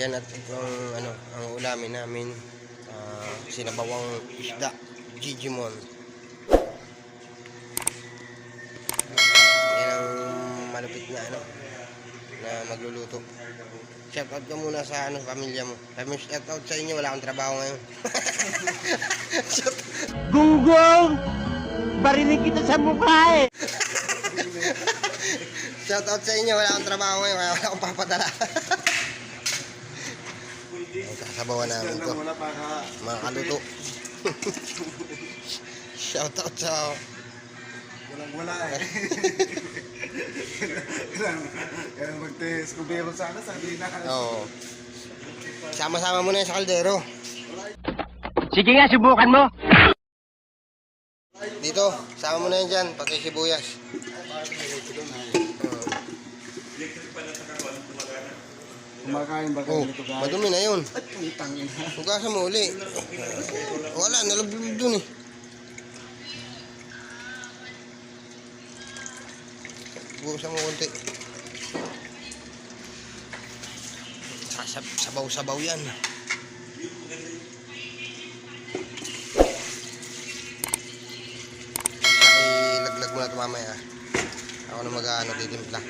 Yan at ito ang ano, ang ulamin namin. ah, sinabawang isda, Gigimon. Yan ang malupit na ano na magluluto. Shout out ka muna sa ano pamilya mo. Sabi shout out sa inyo, wala akong trabaho ngayon. Gunggong! Barinig kita sa mukha eh! Shout out sa inyo, wala akong trabaho ngayon, wala akong papadala. Ang kasabawan namin to. Mga kaluto. Shout out sa Walang wala eh. Kailangan kailangan mag-test. Kung meron sana, sabi na. Oo. Sama-sama mo na yan sa kaldero. Sige nga, subukan mo! Dito, sama mo na yan dyan, pati sibuyas. Kumakain ba Oh, kayo nito guys? madumi na yun. At putang ina. Hugasan mo uli. Wala, nalublob dun eh. Hugasan mo konti. Sabaw-sabaw yan. Ilaglag mo na ito mamaya. Ako na mag-ano, titimpla.